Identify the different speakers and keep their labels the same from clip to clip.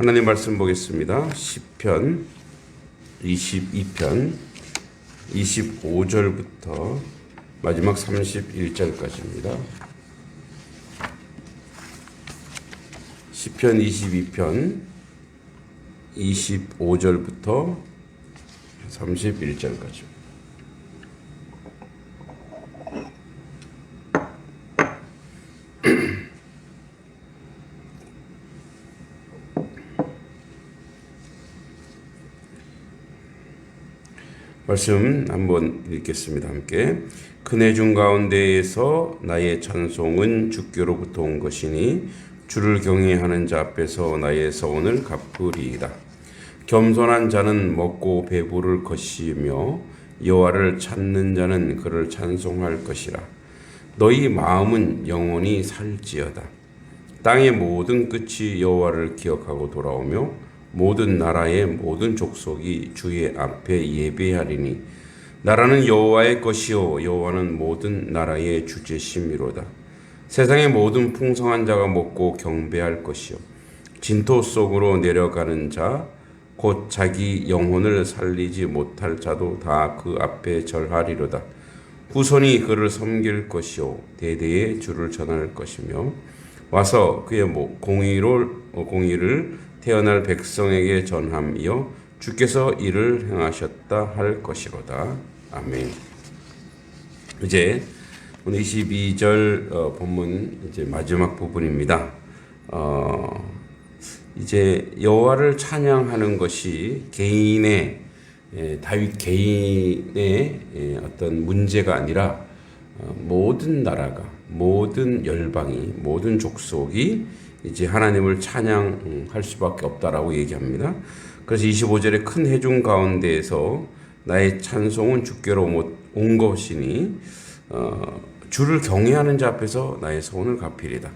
Speaker 1: 하나님 말씀 보겠습니다. 10편 22편 25절부터 마지막 31절까지입니다. 10편 22편 25절부터 31절까지. 말씀 한번 읽겠습니다. 함께. 큰해 중 가운데에서 나의 찬송은 주께로부터 온 것이니 주를 경외하는 자 앞에서 나의 서원을 갚으리이다. 겸손한 자는 먹고 배부를 것이며 여호와를 찾는 자는 그를 찬송할 것이라. 너희 마음은 영원히 살지어다. 땅의 모든 끝이 여호와를 기억하고 돌아오며 모든 나라의 모든 족속이 주의 앞에 예배하리니 나라는 여호와의 것이요 여호와는 모든 나라의 주제심이로다. 세상의 모든 풍성한 자가 먹고 경배할 것이요 진토 속으로 내려가는 자 곧 자기 영혼을 살리지 못할 자도 다 그 앞에 절하리로다. 후손이 그를 섬길 것이요 대대의 주를 전할 것이며 와서 그의 뭐 공의로 공의를 태어날 백성에게 전함이요 주께서 이를 행하셨다 할 것이로다. 아멘. 이제 오늘 22절 어, 본문 이제 마지막 부분입니다. 어, 이제 여호와를 찬양하는 것이 개인의 예, 다윗 개인의 예, 어떤 문제가 아니라 어, 모든 나라가 모든 열방이 모든 족속이 이제 하나님을 찬양할 수밖에 없다라고 얘기합니다. 그래서 25절에 큰 해중 가운데에서 나의 찬송은 주께로 온 것이니 어, 주를 경외하는 자 앞에서 나의 소원을 갚으리다.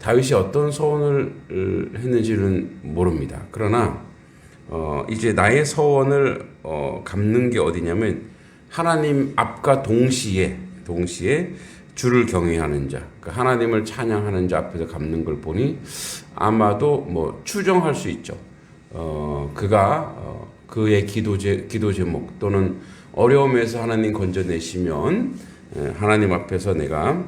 Speaker 1: 다윗이 어떤 소원을 했는지는 모릅니다. 그러나 어, 이제 나의 소원을 어, 갚는 게 어디냐면 하나님 앞과 동시에 동시에 주를 경외하는 자, 그 하나님을 찬양하는 자 앞에서 갚는 걸 보니 아마도 뭐 추정할 수 있죠. 어, 그가 어, 그의 기도 제 기도 제목 또는 어려움에서 하나님 건져내시면 에, 하나님 앞에서 내가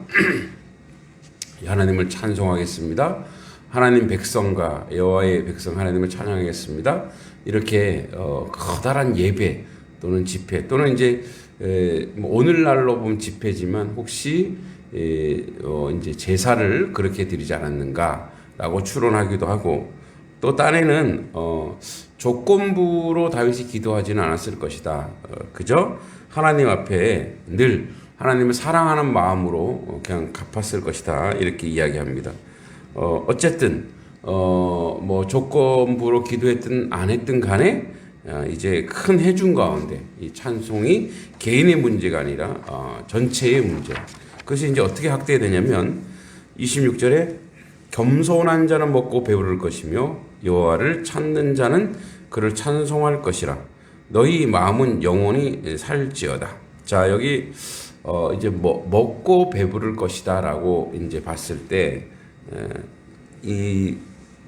Speaker 1: 하나님을 찬송하겠습니다. 하나님 백성과 여호와의 백성 하나님을 찬양하겠습니다. 이렇게 어, 커다란 예배 또는 집회 또는 이제 에, 뭐 오늘날로 보면 집회지만 혹시 에, 어, 이제 제사를 그렇게 드리지 않았는가라고 추론하기도 하고 또 딴에는 어, 조건부로 다윗이 기도하지는 않았을 것이다. 어, 그저 하나님 앞에 늘 하나님을 사랑하는 마음으로 그냥 갚았을 것이다. 이렇게 이야기합니다. 어, 어쨌든, 어, 뭐 조건부로 기도했든 안 했든 간에 어, 이제 큰 해중 가운데 이 찬송이 개인의 문제가 아니라 어, 전체의 문제. 그것이 이제 어떻게 확대되냐면 26절에 겸손한 자는 먹고 배부를 것이며 여호와를 찾는 자는 그를 찬송할 것이라. 너희 마음은 영원히 살지어다. 자 여기 어 이제 뭐 먹고 배부를 것이다라고 이제 봤을 때 이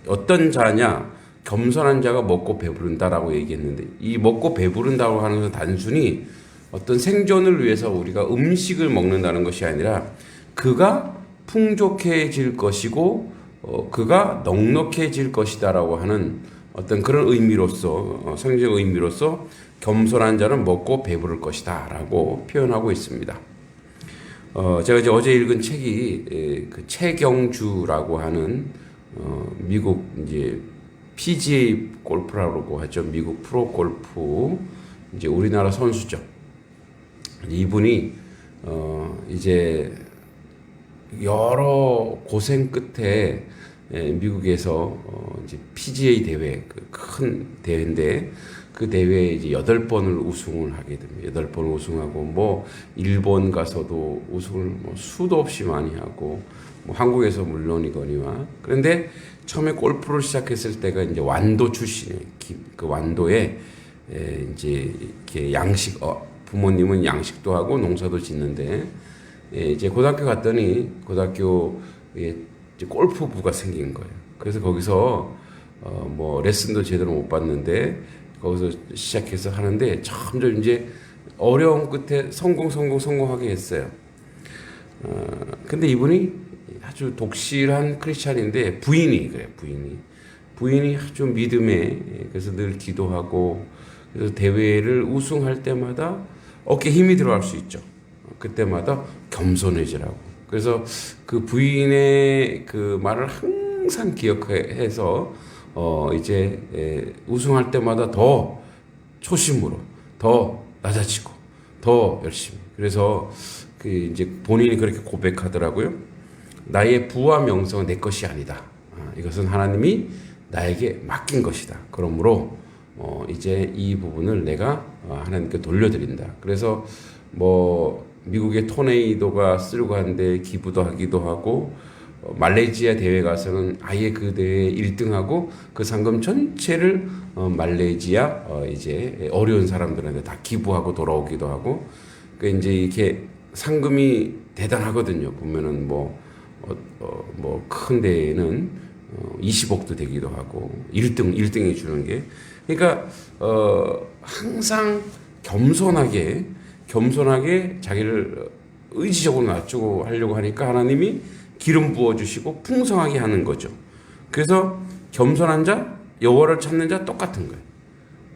Speaker 1: 어떤 자냐 겸손한 자가 먹고 배부른다라고 얘기했는데 이 먹고 배부른다고 하는 것은 단순히 어떤 생존을 위해서 우리가 음식을 먹는다는 것이 아니라 그가 풍족해질 것이고 어, 그가 넉넉해질 것이다라고 하는 어떤 그런 의미로서 어, 성적 의미로서 겸손한 자는 먹고 배부를 것이다라고 표현하고 있습니다. 어, 제가 이제 어제 읽은 책이 에, 그 최경주라고 하는 어, 미국 이제 PGA 골프라고 하죠. 미국 프로 골프 이제 우리나라 선수죠. 이분이 어, 이제 여러 고생 끝에 에, 미국에서 어, 이제 PGA 대회 그 큰 대회인데 그 대회에 이제 여덟 번을 우승을 하게 됩니다. 여덟 번 우승하고 뭐 일본 가서도 우승을 뭐 수도 없이 많이 하고 뭐 한국에서 물론이거니와 그런데 처음에 골프를 시작했을 때가 이제 완도 출신이에요. 그 완도에 에, 이제 이렇게 양식 어, 부모님은 양식도 하고 농사도 짓는데 예, 이제 고등학교 갔더니 고등학교에 골프부가 생긴 거예요. 그래서 거기서 어, 뭐 레슨도 제대로 못 받는데 거기서 시작해서 하는데 점점 이제 어려움 끝에 성공 성공 성공하게 했어요. 어, 근데 이분이 아주 독실한 크리스찬인데 부인이 그래 부인이 부인이 아주 믿음에 그래서 늘 기도하고 그래서 대회를 우승할 때마다 어깨 힘이 들어갈 수 있죠. 그때마다 겸손해지라고. 그래서 그 부인의 그 말을 항상 기억해서 어 이제 에, 우승할 때마다 더 초심으로 더 낮아지고 더 열심히. 그래서 그 이제 본인이 그렇게 고백하더라고요. 나의 부와 명성은 내 것이 아니다. 아, 이것은 하나님이 나에게 맡긴 것이다. 그러므로 어, 이제 이 부분을 내가 어, 하나님께 돌려드린다. 그래서 뭐 미국의 토네이도가 쓰려고 하는데 기부도 하기도 하고 어, 말레이시아 대회 가서는 아예 그 대회 1등하고 그 상금 전체를 어, 말레이시아 어, 이제 어려운 사람들한테 다 기부하고 돌아오기도 하고 그 이제 이렇게 상금이 대단하거든요. 보면은 뭐 어, 어, 뭐큰 데에는 어, 20억도 되기도 하고 1등 1등이 주는 게 그러니까 어, 항상 겸손하게 겸손하게 자기를 의지적으로 낮추고 하려고 하니까 하나님이 기름 부어 주시고 풍성하게 하는 거죠. 그래서 겸손한 자 여호와를 찾는 자 똑같은 거예요.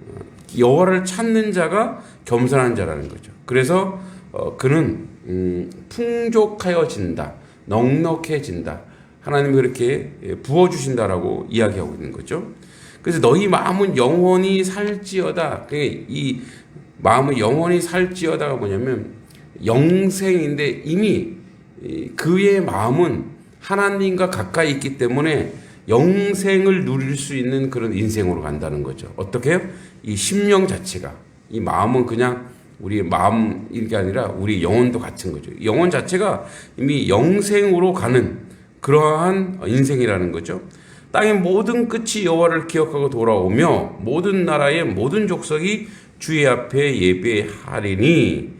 Speaker 1: 어, 여호와를 찾는 자가 겸손한 자라는 거죠. 그래서 어, 그는 음, 풍족하여진다, 넉넉해진다. 하나님이 그렇게 예, 부어 주신다라고 이야기하고 있는 거죠. 그래서 너희 마음은 영원히 살지어다. 그게 이 마음은 영원히 살지어다가 뭐냐면 영생인데 이미 이 그의 마음은 하나님과 가까이 있기 때문에 영생을 누릴 수 있는 그런 인생으로 간다는 거죠. 어떻게 해요? 이 심령 자체가 이 마음은 그냥 우리 마음 이 게 아니라 우리 영혼도 같은 거죠. 영혼 자체가 이미 영생으로 가는 그러한 인생이라는 거죠. 땅의 모든 끝이 여호와를 기억하고 돌아오며 모든 나라의 모든 족속이 주의 앞에 예배하리니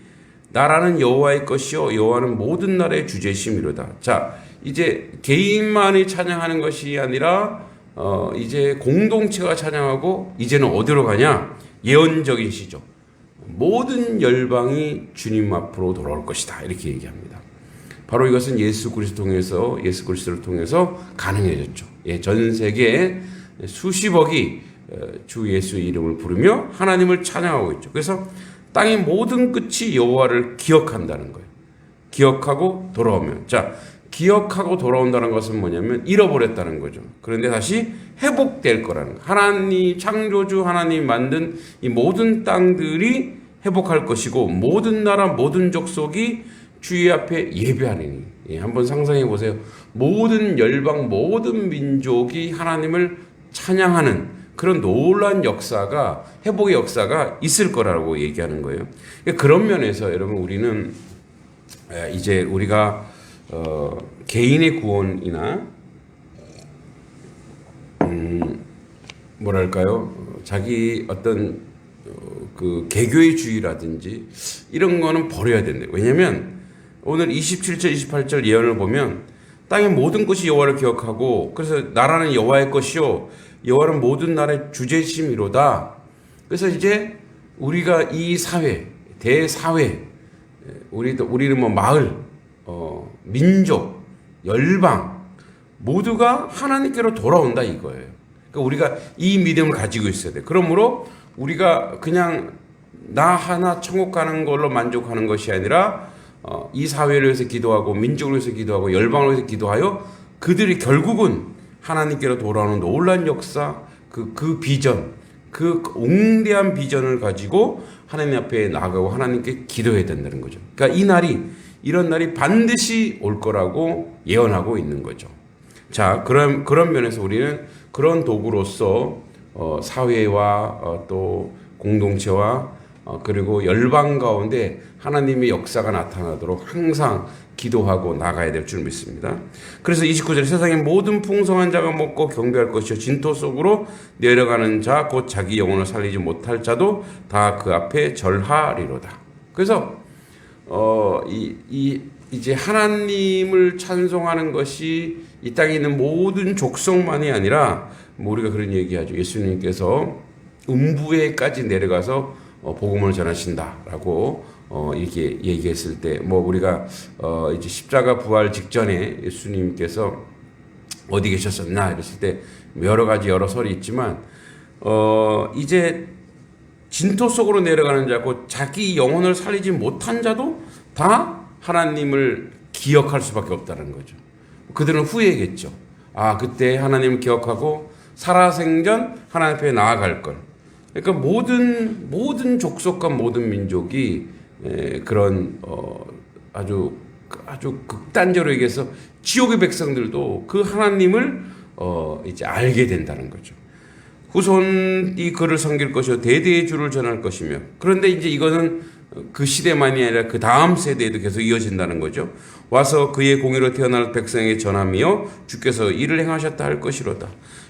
Speaker 1: 나라는 여호와의 것이요 여호와는 모든 나라의 주제심이로다. 자, 이제 개인만이 찬양하는 것이 아니라 어 이제 공동체가 찬양하고 이제는 어디로 가냐? 예언적인 시죠. 모든 열방이 주님 앞으로 돌아올 것이다. 이렇게 얘기합니다. 바로 이것은 예수 그리스도 통해서 예수 그리스도를 통해서 가능해졌죠. 예, 전 세계 수십억이 어, 주 예수의 이름을 부르며 하나님을 찬양하고 있죠. 그래서 땅의 모든 끝이 여호와를 기억한다는 거예요. 기억하고 돌아오면 자 기억하고 돌아온다는 것은 뭐냐면 잃어버렸다는 거죠. 그런데 다시 회복될 거라는 거. 하나님 창조주 하나님 만든 이 모든 땅들이 회복할 것이고 모든 나라 모든 족속이 주의 앞에 예배하리니 예, 한번 상상해 보세요. 모든 열방 모든 민족이 하나님을 찬양하는 그런 놀란 역사가 회복의 역사가 있을 거라고 얘기하는 거예요. 그러니까 그런 면에서 여러분 우리는 에, 이제 우리가 어, 개인의 구원이나 음, 뭐랄까요 자기 어떤 어, 그 개교의 주의라든지 이런 거는 버려야 된다. 왜냐하면 오늘 27절 28절 예언을 보면 땅의 모든 것이 여호와를 기억하고 그래서 나라는 여호와의 것이요 여호와는 모든 나라의 주제심이로다. 그래서 이제 우리가 이 사회 대사회 우리도 우리는 뭐 마을 어, 민족 열방 모두가 하나님께로 돌아온다 이거예요. 그러니까 우리가 이 믿음을 가지고 있어야 돼. 그러므로 우리가 그냥 나 하나 천국 가는 걸로 만족하는 것이 아니라 어, 이 사회를 위해서 기도하고 민족을 위해서 기도하고 열방을 위해서 기도하여 그들이 결국은 하나님께로 돌아오는 놀란 역사 그, 그 비전 그 옹대한 비전을 가지고 하나님 앞에 나가고 하나님께 기도해야 된다는 거죠. 그러니까 이 날이 이런 날이 반드시 올 거라고 예언하고 있는 거죠. 자, 그런 그런 면에서 우리는 그런 도구로서 어, 사회와 어, 또 공동체와 어, 그리고 열방 가운데 하나님의 역사가 나타나도록 항상 기도하고 나가야 될 줄 믿습니다. 그래서 29절 세상의 모든 풍성한 자가 먹고 경배할 것이요 진토 속으로 내려가는 자 곧 자기 영혼을 살리지 못할 자도 다 그 앞에 절하리로다. 그래서 어, 이, 이, 이제 하나님을 찬송하는 것이 이 땅에 있는 모든 족속만이 아니라 뭐 우리가 그런 얘기하죠. 예수님께서 음부에까지 내려가서 어, 복음을 전하신다라고 어, 이렇게 얘기했을 때 뭐 우리가 어, 이제 십자가 부활 직전에 예수님께서 어디 계셨었나 이랬을 때 여러 가지 여러 설이 있지만 어, 이제 진토 속으로 내려가는 자고 자기 영혼을 살리지 못한 자도 다 하나님을 기억할 수밖에 없다는 거죠. 그들은 후회겠죠. 아 그때 하나님을 기억하고 살아생전 하나님 앞에 나아갈 걸. 그러니까 모든 모든 족속과 모든 민족이 에, 그런 어, 아주 아주 극단적으로 얘기해서 지옥의 백성들도 그 하나님을 어, 이제 알게 된다는 거죠. 후손이 그를 섬길 것이요 대대의 주를 전할 것이며 그런데 이제 이거는 그 시대만이 아니라 그 다음 세대에도 계속 이어진다는 거죠. 와서 그의 공의로 태어날 백성에게 전하며 주께서 이를 행하셨다 할 것이로다.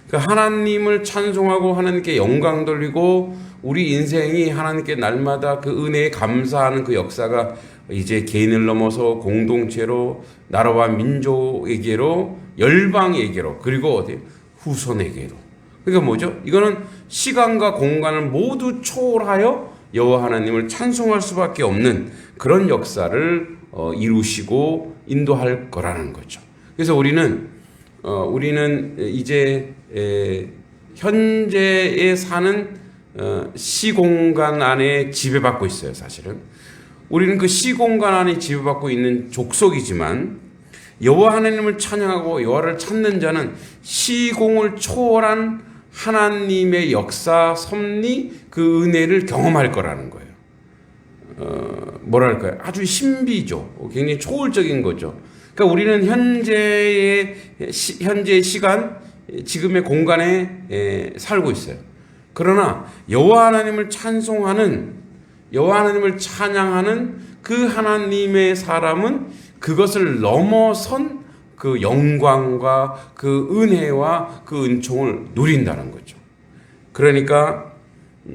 Speaker 1: 그러니까 하나님을 찬송하고 하나님께 영광 돌리고 우리 인생이 하나님께 날마다 그 은혜에 감사하는 그 역사가 이제 개인을 넘어서 공동체로 나라와 민족에게로 열방에게로 그리고 어디 후손에게로 그러니까 뭐죠? 이거는 시간과 공간을 모두 초월하여 여호와 하나님을 찬송할 수밖에 없는 그런 역사를 어, 이루시고 인도할 거라는 거죠. 그래서 우리는 어, 우리는 이제 에, 현재에 사는 어, 시공간 안에 지배받고 있어요. 사실은 우리는 그 시공간 안에 지배받고 있는 족속이지만 여호와 하나님을 찬양하고 여호와를 찾는 자는 시공을 초월한 하나님의 역사, 섭리, 그 은혜를 경험할 거라는 거예요. 어, 뭐랄까요? 아주 신비죠. 굉장히 초월적인 거죠. 그러니까 우리는 현재의 시, 현재의 시간, 지금의 공간에 에, 살고 있어요. 그러나 여호와 하나님을 찬송하는 여호와 하나님을 찬양하는 그 하나님의 사람은 그것을 넘어선 그 영광과 그 은혜와 그 은총을 누린다는 거죠. 그러니까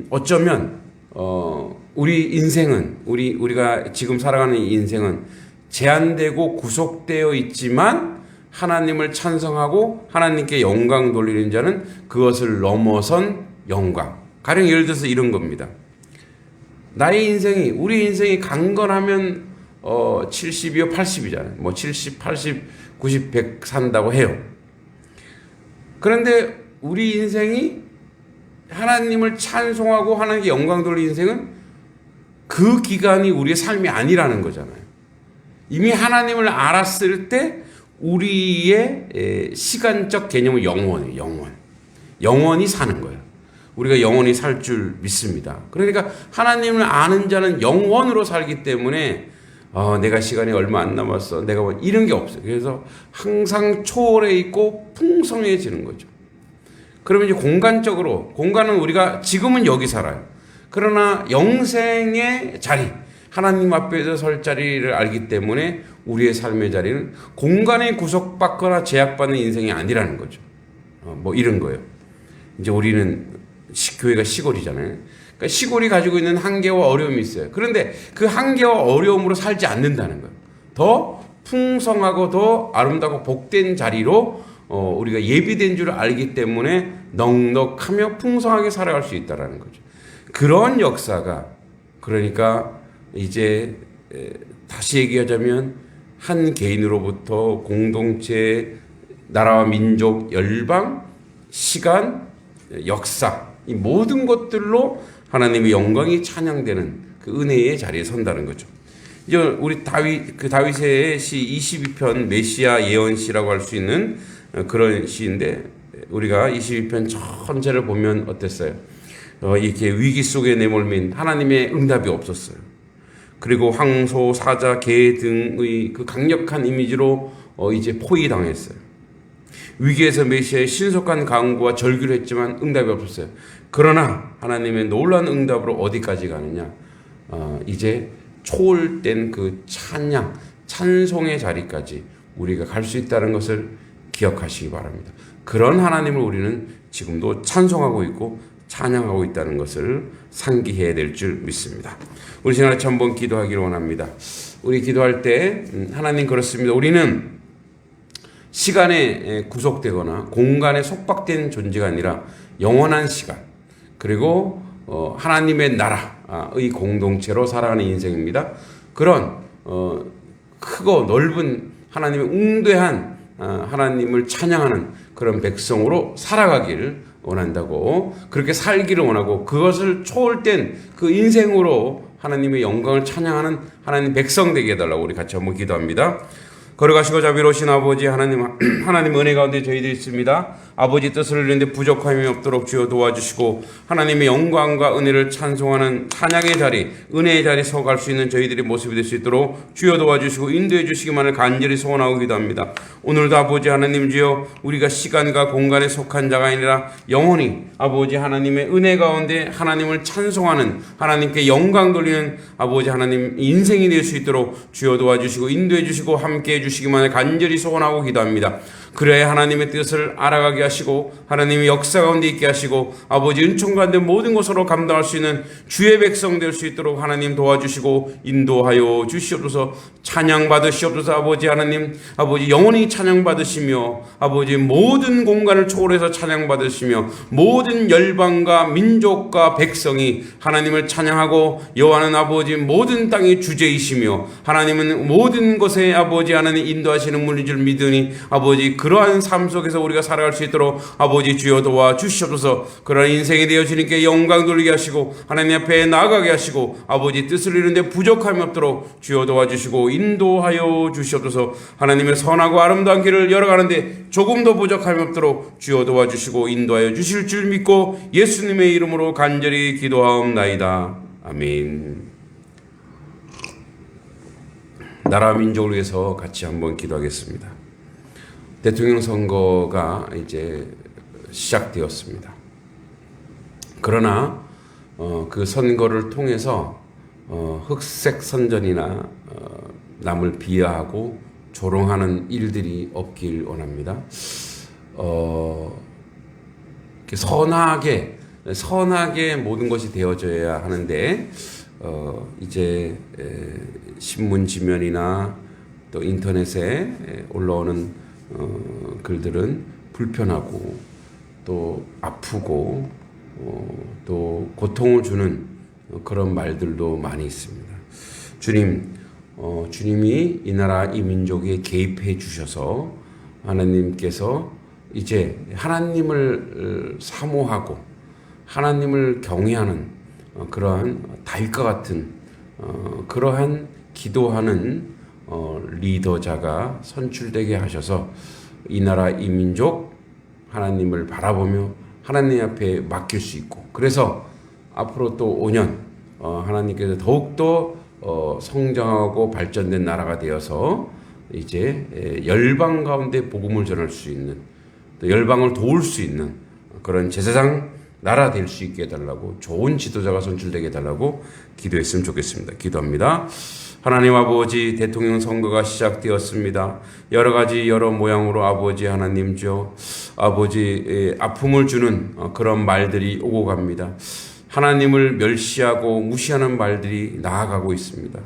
Speaker 1: 어쩌면 어 우리 인생은 우리 우리가 지금 살아가는 인생은 제한되고 구속되어 있지만 하나님을 찬성하고 하나님께 영광 돌리는 자는 그것을 넘어선 영광. 가령 예를 들어서 이런 겁니다. 나의 인생이 우리 인생이 강건하면 어 70이요 80이잖아요. 뭐 70, 80, 90, 100 산다고 해요. 그런데 우리 인생이 하나님을 찬송하고 하나님께 영광 돌리는 인생은 그 기간이 우리의 삶이 아니라는 거잖아요. 이미 하나님을 알았을 때 우리의 시간적 개념은 영원이에요. 영원. 영원히 사는 거예요. 우리가 영원히 살 줄 믿습니다. 그러니까 하나님을 아는 자는 영원으로 살기 때문에 어, 내가 시간이 얼마 안 남았어. 내가 뭐 이런 게 없어요. 그래서 항상 초월해 있고 풍성해지는 거죠. 그러면 이제 공간적으로 공간은 우리가 지금은 여기 살아요. 그러나 영생의 자리, 하나님 앞에서 설 자리를 알기 때문에 우리의 삶의 자리는 공간에 구속받거나 제약받는 인생이 아니라는 거죠. 어, 뭐 이런 거예요. 이제 우리는 시, 교회가 시골이잖아요. 그러니까 시골이 가지고 있는 한계와 어려움이 있어요. 그런데 그 한계와 어려움으로 살지 않는다는 거예요. 더 풍성하고 더 아름답고 복된 자리로 어, 우리가 예비된 줄 알기 때문에 넉넉하며 풍성하게 살아갈 수 있다라는 거죠. 그런 역사가 그러니까 이제 다시 얘기하자면 한 개인으로부터 공동체, 나라와 민족, 열방, 시간, 역사 이 모든 것들로 하나님의 영광이 찬양되는 그 은혜의 자리에 선다는 거죠. 이제 우리 다윗 그 다윗의 시 22편 메시아 예언시라고 할 수 있는 그런 시인데 우리가 22편 전체를 보면 어땠어요? 어, 이렇게 위기 속에 내몰린 하나님의 응답이 없었어요. 그리고 황소, 사자, 개 등의 그 강력한 이미지로 어, 이제 포위당했어요. 위기에서 메시아의 신속한 강구와 절규를 했지만 응답이 없었어요. 그러나 하나님의 놀라운 응답으로 어디까지 가느냐? 어, 이제 초월된 그 찬양, 찬송의 자리까지 우리가 갈 수 있다는 것을 기억하시기 바랍니다. 그런 하나님을 우리는 지금도 찬송하고 있고 찬양하고 있다는 것을 상기해야 될 줄 믿습니다. 우리 지난 한번 기도하기를 원합니다. 우리 기도할 때 음, 하나님 그렇습니다. 우리는 시간에 구속되거나 공간에 속박된 존재가 아니라 영원한 시간 그리고 어, 하나님의 나라의 공동체로 살아가는 인생입니다. 그런 어, 크고 넓은 하나님의 웅대한 어, 하나님을 찬양하는 그런 백성으로 살아가길 원한다고 그렇게 살기를 원하고 그것을 초월된 그 인생으로 하나님의 영광을 찬양하는 하나님 백성 되게 해달라고 우리 같이 한번 기도합니다. 걸어가시고 자비로우신 아버지 하나님 하나님 은혜 가운데 저희들이 있습니다. 아버지 뜻을 이루는데 부족함이 없도록 주여 도와주시고 하나님의 영광과 은혜를 찬송하는 찬양의 자리, 은혜의 자리 서갈 수 있는 저희들의 모습이 될 수 있도록 주여 도와주시고 인도해 주시기만을 간절히 소원하고 기도합니다. 오늘도 아버지 하나님 주여 우리가 시간과 공간에 속한 자가 아니라 영원히 아버지 하나님의 은혜 가운데 하나님을 찬송하는 하나님께 영광 돌리는 아버지 하나님 인생이 될 수 있도록 주여 도와주시고 인도해 주시고 함께 해 주시 기만을 간절히 소원하고 기도합니다. 그래야 하나님의 뜻을 알아가게 하시고 하나님의 역사 가운데 있게 하시고 아버지 은총 가운데 모든 것으로 감당할 수 있는 주의 백성 될 수 있도록 하나님 도와주시고 인도하여 주시옵소서. 찬양 받으시옵소서 아버지 하나님. 아버지 영원히 찬양 받으시며 아버지 모든 공간을 초월해서 찬양 받으시며 모든 열방과 민족과 백성이 하나님을 찬양하고 여호와는 아버지 모든 땅의 주제이시며 하나님은 모든 것에 아버지 하나님 인도하시는 분인 줄 믿으니 아버지 그러한 삶 속에서 우리가 살아갈 수 있도록 아버지 주여 도와 주시옵소서. 그러한 인생이 되어 주님께 영광 돌리게 하시고 하나님 앞에 나아가게 하시고 아버지 뜻을 이루는데 부족함이 없도록 주여 도와주시고 인도하여 주시옵소서. 하나님의 선하고 아름다운 길을 열어가는데 조금도 부족함이 없도록 주여 도와주시고 인도하여 주실 줄 믿고 예수님의 이름으로 간절히 기도하옵나이다. 아멘. 나라 민족을 위해서 같이 한번 기도하겠습니다. 대통령 선거가 이제 시작되었습니다. 그러나 어, 그 선거를 통해서 어, 흑색 선전이나 어, 남을 비하하고 조롱하는 일들이 없길 원합니다. 어, 선하게 선하게 모든 것이 되어져야 하는데 어, 이제 에, 신문 지면이나 또 인터넷에 에, 올라오는 어, 글들은 불편하고 또 아프고 어, 또 고통을 주는 그런 말들도 많이 있습니다. 주님, 어, 주님이 이 나라 이 민족에 개입해 주셔서 하나님께서 이제 하나님을 어, 사모하고 하나님을 경외하는 어, 그러한 다윗과 같은 어, 그러한 기도하는 어, 리더자가 선출되게 하셔서 이 나라 이 민족 하나님을 바라보며 하나님 앞에 맡길 수 있고 그래서 앞으로 또 5년 어, 하나님께서 더욱더 어, 성장하고 발전된 나라가 되어서 이제 에, 열방 가운데 복음을 전할 수 있는 또 열방을 도울 수 있는 그런 제사장 나라 될 수 있게 해달라고 좋은 지도자가 선출되게 해달라고 기도했으면 좋겠습니다. 기도합니다. 하나님 아버지 대통령 선거가 시작되었습니다. 여러 가지 여러 모양으로 아버지 하나님 죠 아버지 아픔을 주는 어, 그런 말들이 오고 갑니다. 하나님을 멸시하고 무시하는 말들이 나아가고 있습니다.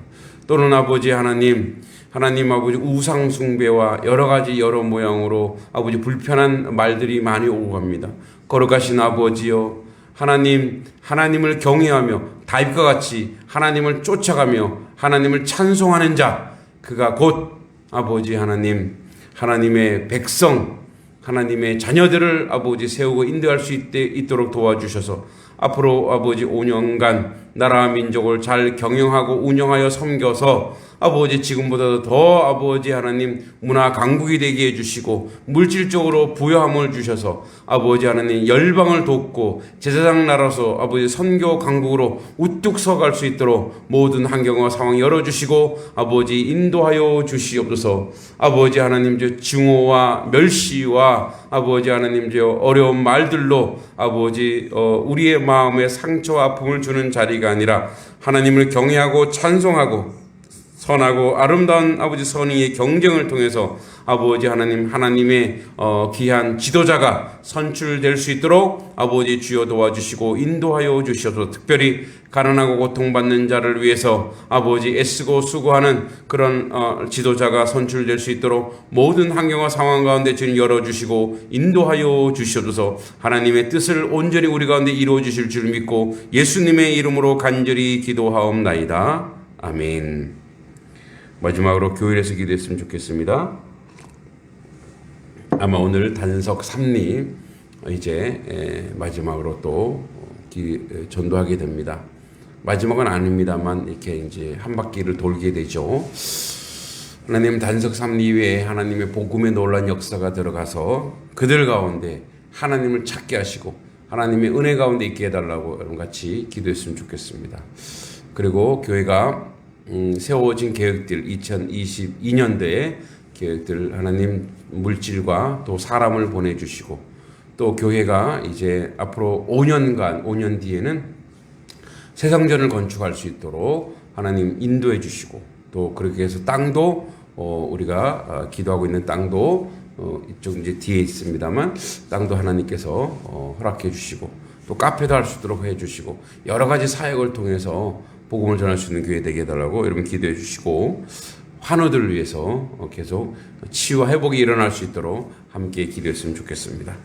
Speaker 1: 또는 아버지 하나님 하나님 아버지 우상 숭배와 여러 가지 여러 모양으로 아버지 불편한 말들이 많이 오고 갑니다. 거룩하신 아버지여 하나님 하나님을 경외하며 다윗과 같이 하나님을 쫓아가며 하나님을 찬송하는 자 그가 곧 아버지 하나님 하나님의 백성 하나님의 자녀들을 아버지 세우고 인도할 수 있도록 도와주셔서 앞으로 아버지 5년간 나라와 민족을 잘 경영하고 운영하여 섬겨서 아버지 지금보다도 더 아버지 하나님 문화 강국이 되게 해주시고 물질적으로 부여함을 주셔서 아버지 하나님 열방을 돕고 제사장 나라서 아버지 선교 강국으로 우뚝 서갈 수 있도록 모든 환경과 상황 열어주시고 아버지 인도하여 주시옵소서. 아버지 하나님 저 증오와 멸시와 아버지 하나님 저 어려운 말들로 아버지 어, 우리의 마음에 상처와 아픔을 주는 자리가 아니라 하나님을 경외하고 찬송하고 선하고 아름다운 아버지 선의의 경쟁을 통해서 아버지 하나님 하나님의 어, 귀한 지도자가 선출될 수 있도록 아버지 주여 도와주시고 인도하여 주셔서 특별히 가난하고 고통받는 자를 위해서 아버지 애쓰고 수고하는 그런 어, 지도자가 선출될 수 있도록 모든 환경과 상황 가운데 주님 열어주시고 인도하여 주시옵소서 하나님의 뜻을 온전히 우리 가운데 이루어 주실 줄 믿고 예수님의 이름으로 간절히 기도하옵나이다 아멘. 마지막으로 교회에서 기도했으면 좋겠습니다. 아마 오늘 단석 3리 이제 에, 마지막으로 또 전도하게 됩니다. 마지막은 아닙니다만 이렇게 이제 한 바퀴를 돌게 되죠. 하나님 단석 3리 외에 하나님의 복음의 놀란 역사가 들어가서 그들 가운데 하나님을 찾게 하시고 하나님의 은혜 가운데 있게 해달라고 여러분 같이 기도했으면 좋겠습니다. 그리고 교회가 음, 세워진 계획들 2022년도에 계획들 하나님 물질과 또 사람을 보내주시고 또 교회가 이제 앞으로 5년간 5년 뒤에는 세상전을 건축할 수 있도록 하나님 인도해 주시고 또 그렇게 해서 땅도 어, 우리가 어, 기도하고 있는 땅도 어, 이쪽 이제 뒤에 있습니다만 땅도 하나님께서 어, 허락해 주시고 또 카페도 할 수 있도록 해 주시고 여러 가지 사역을 통해서 복음을 전할 수 있는 교회 되게 해달라고 여러분 기도해 주시고 환우들을 위해서 어, 계속 치유와 회복이 일어날 수 있도록 함께 기도했으면 좋겠습니다.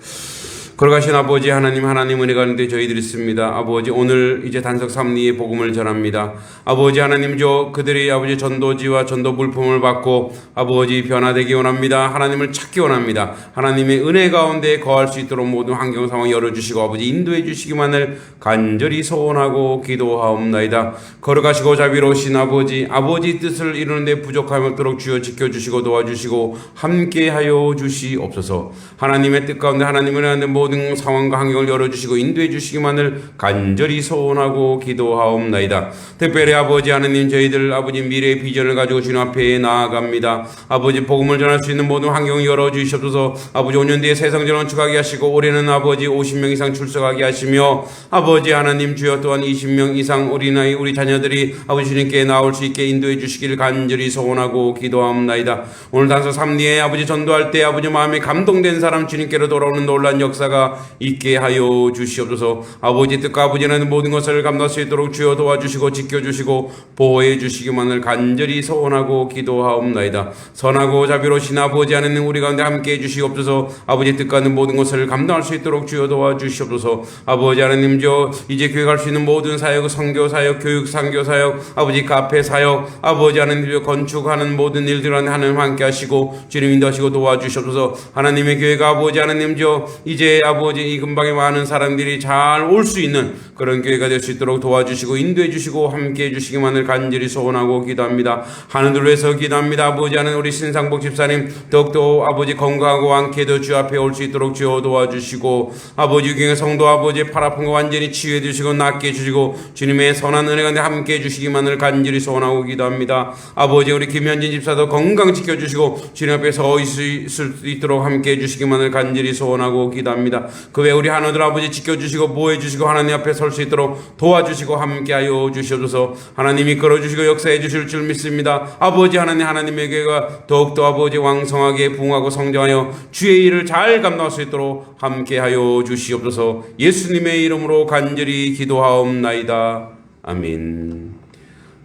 Speaker 1: 걸어가신 아버지 하나님 하나님 은혜 가운데 저희들이 있습니다. 아버지 오늘 이제 단석 삼리의 복음을 전합니다. 아버지 하나님 저 그들이 아버지 전도지와 전도 물품을 받고 아버지 변화되기 원합니다. 하나님을 찾기 원합니다. 하나님의 은혜 가운데 거할 수 있도록 모든 환경 상황 열어주시고 아버지 인도해 주시기만을 간절히 소원하고 기도하옵나이다. 걸어가시고 자비로우신 아버지 아버지 뜻을 이루는데 부족함이 없도록 주여 지켜주시고 도와주시고 함께하여 주시옵소서. 하나님의 뜻 가운데 하나님을 하는 모든 상황과 환경을 열어주시고 인도해 주시기만을 간절히 소원하고 기도하옵나이다. 특별히 아버지 하나님 저희들 아버지 미래의 비전을 가지고 주님 앞에 나아갑니다. 아버지 복음을 전할 수 있는 모든 환경을 열어주시옵소서 아버지 5년 뒤에 세상전 원 축하게 하시고 올해는 아버지 50명 이상 출석하게 하시며 아버지 하나님 주여 또한 20명 이상 나이 우리 자녀들이 아버지 주님께 나올 수 있게 인도해 주시기를 간절히 소원하고 기도하옵나이다. 오늘 단서 3리에 아버지 전도할 때 아버지 마음에 감동된 사람 주님께로 돌아오는 놀란 역사가 있게 하여 주시옵소서. 아버지 뜻과 아버지는 모든 것을 감당할 수 있도록 주여 도와주시고 지켜주시고 보호해 주시기만을 간절히 소원하고 기도하옵나이다. 선하고 자비로우신 아버지 하나님 우리 가운데 함께 해 주시옵소서. 아버지 뜻과는 모든 것을 감당할 수 있도록 주여 도와주시옵소서. 아버지 하나님 저 이제 교회 갈 수 있는 모든 사역 성교 사역 교육 상교 사역 아버지 카페 사역 아버지 하나님 건축하는 모든 일들 안에 하나님 함께 하시고 주님 인도하시고 도와주시옵소서. 하나님의 교회가 아버지 하나님 저 이제 아버지 이 근방에 많은 사람들이 잘 올 수 있는 그런 교회가 될 수 있도록 도와주시고 인도해 주시고 함께 해 주시기만을 간절히 소원하고 기도합니다. 하늘을 위해서 기도합니다. 아버지 하는 우리 신상복 집사님 더욱더 아버지 건강하고 안케도 주 앞에 올 수 있도록 주여 도와주시고 아버지 교회 성도 아버지 팔 아픈 거 완전히 치유해 주시고 낫게 해 주시고 주님의 선한 은혜가 함께 해 주시기만을 간절히 소원하고 기도합니다. 아버지 우리 김현진 집사도 건강 지켜 주시고 주님 앞에 서 있을 수 있도록 함께 해 주시기만을 간절히 소원하고 기도합니다. 그 외 우리 하나들 아버지 지켜주시고 보호해주시고 하나님 앞에 설 수 있도록 도와주시고 함께하여 주시옵소서 하나님이 끌어주시고 역사해 주실 줄 믿습니다. 아버지 하나님 하나님에게가 더욱더 아버지 왕성하게 부흥하고 성장하여 주의 일을 잘 감당할 수 있도록 함께하여 주시옵소서 예수님의 이름으로 간절히 기도하옵나이다. 아멘.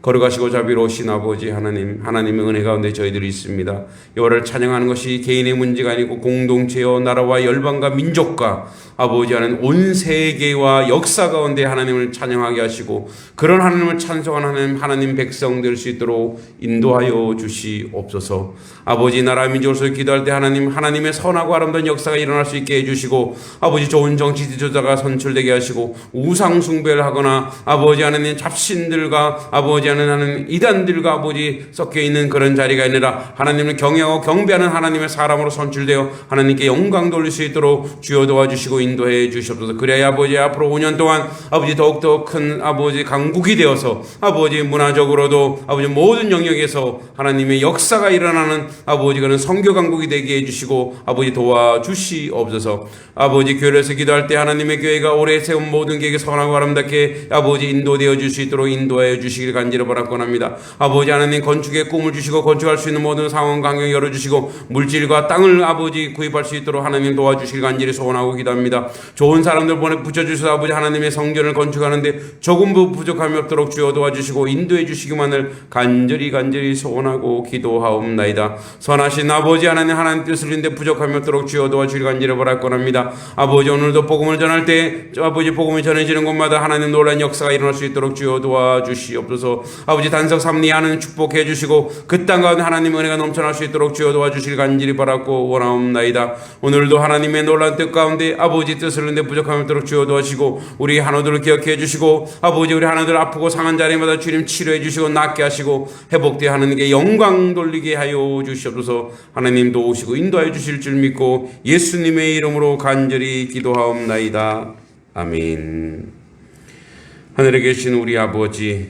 Speaker 1: 걸어가시고 자비로우신 아버지 하나님, 하나님의 은혜 가운데 저희들이 있습니다. 여호와를 찬양하는 것이 개인의 문제가 아니고 공동체요 나라와 열방과 민족과 아버지 하나님 온 세계와 역사 가운데 하나님을 찬양하게 하시고 그런 하나님을 찬송하는 하나님, 하나님 백성 될 수 있도록 인도하여 주시옵소서. 아버지 나라 민족을 기도할 때 하나님 하나님의 선하고 아름다운 역사가 일어날 수 있게 해주시고 아버지 좋은 정치 지도자가 선출되게 하시고 우상 숭배를 하거나 아버지 하나님 잡신들과 아버지 하나님 이단들과 아버지 섞여 있는 그런 자리가 아니라 하나님을 경외하고 경배하는 하나님의 사람으로 선출되어 하나님께 영광 돌릴 수 있도록 주여 도와주시고 인도해 주시옵소서. 그래야 아버지 앞으로 5년 동안 아버지 더욱더 큰 아버지 강국이 되어서 아버지 문화적으로도 아버지 모든 영역에서 하나님의 역사가 일어나는 아버지 그는 성교 강국이 되게 해주시고 아버지 도와주시옵소서. 아버지 교회에서 기도할 때 하나님의 교회가 오래 세운 모든 계획에 선하고 아름답게 아버지 인도되어 줄 수 있도록 인도하여 주시길 간절히 간절히 바라곤합니다. 아버지 하나님 건축의 꿈을 주시고 건축할 수 있는 모든 상황 환경 열어주시고 물질과 땅을 아버지 구입할 수 있도록 하나님 도와주실 간절히 소원하고 기도합니다. 좋은 사람들 보내 붙여주셔서 아버지 하나님의 성전을 건축하는데 조금도 부족함이 없도록 주여 도와주시고 인도해 주시기만을 간절히 간절히 소원하고 기도하옵나이다. 선하신 아버지 하나님 하나님 뜻을 인데 부족함이 없도록 주여 도와주길 간절히 바라곤합니다. 아버지 오늘도 복음을 전할 때 아버지 복음이 전해지는 곳마다 하나님 놀란 역사가 일어날 수 있도록 주여 도와주시옵소서. 아버지 단석 삼리 하는 축복해 주시고 그 땅 가운데 하나님 은혜가 넘쳐날 수 있도록 주여 도와주실 간절히 바라고 원하옵나이다. 오늘도 하나님의 놀란 뜻 가운데 아버지 뜻을 인데 부족함이 없도록 주여 도와주시고 우리 한우들을 기억해 주시고 아버지 우리 한우들 아프고 상한 자리마다 주님 치료해 주시고 낫게 하시고 회복되어 하나님께 영광 돌리게 하여 주시옵소서. 하나님 도우시고 인도하여 주실 줄 믿고 예수님의 이름으로 간절히 기도하옵나이다. 아멘. 하늘에 계신 우리 아버지,